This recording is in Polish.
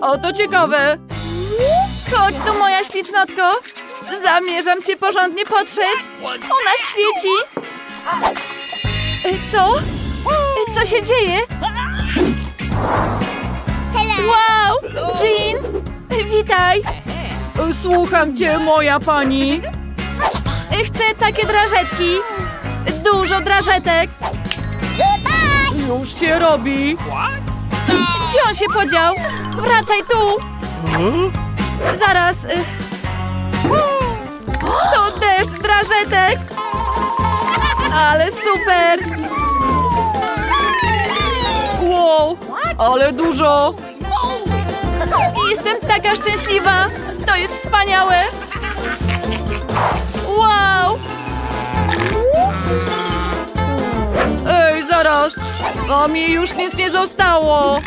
O, to ciekawe. Chodź tu, moja ślicznotko. Zamierzam cię porządnie potrzeć. Ona świeci. Co? Co się dzieje? Wow! Jean! Witaj! Słucham cię, moja pani. Chcę takie drażetki. Dużo drażetek. Już się robi. Gdzie on się podział? Wracaj tu! Zaraz. y. To deszcz drażetek! Ale super! Wow, ale dużo! Jestem taka szczęśliwa! To jest wspaniałe! Zaraz! A mi już nic nie zostało!